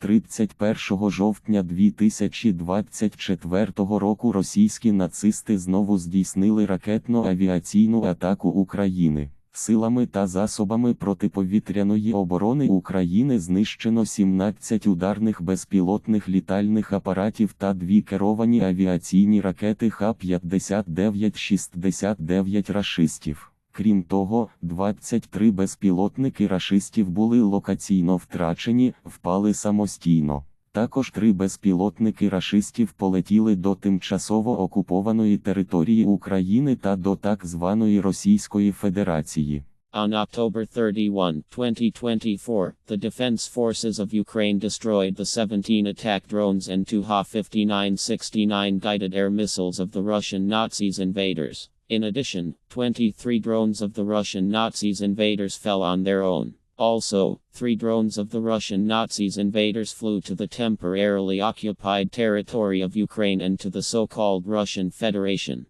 31 жовтня 2024 року російські нацисти знову здійснили ракетно-авіаційну атаку України. Силами та засобами протиповітряної оборони України знищено 17 ударних безпілотних літальних апаратів та дві керовані авіаційні ракети Х-59-69 рашистів. Крім того, 23 безпілотники рашистів були локаційно втрачені, впали самостійно. Також три безпілотники рашистів полетіли до тимчасово окупованої території України та до так званої Російської Федерації. On October 31, 2024, the Defense Forces of Ukraine destroyed the 17 attack drones and two Ha-59-69 guided air missiles of the Russian Nazis invaders. In addition, 23 drones of the Russian Nazis invaders fell on their own. Also, three drones of the Russian Nazis invaders flew to the temporarily occupied territory of Ukraine and to the so called Russian Federation.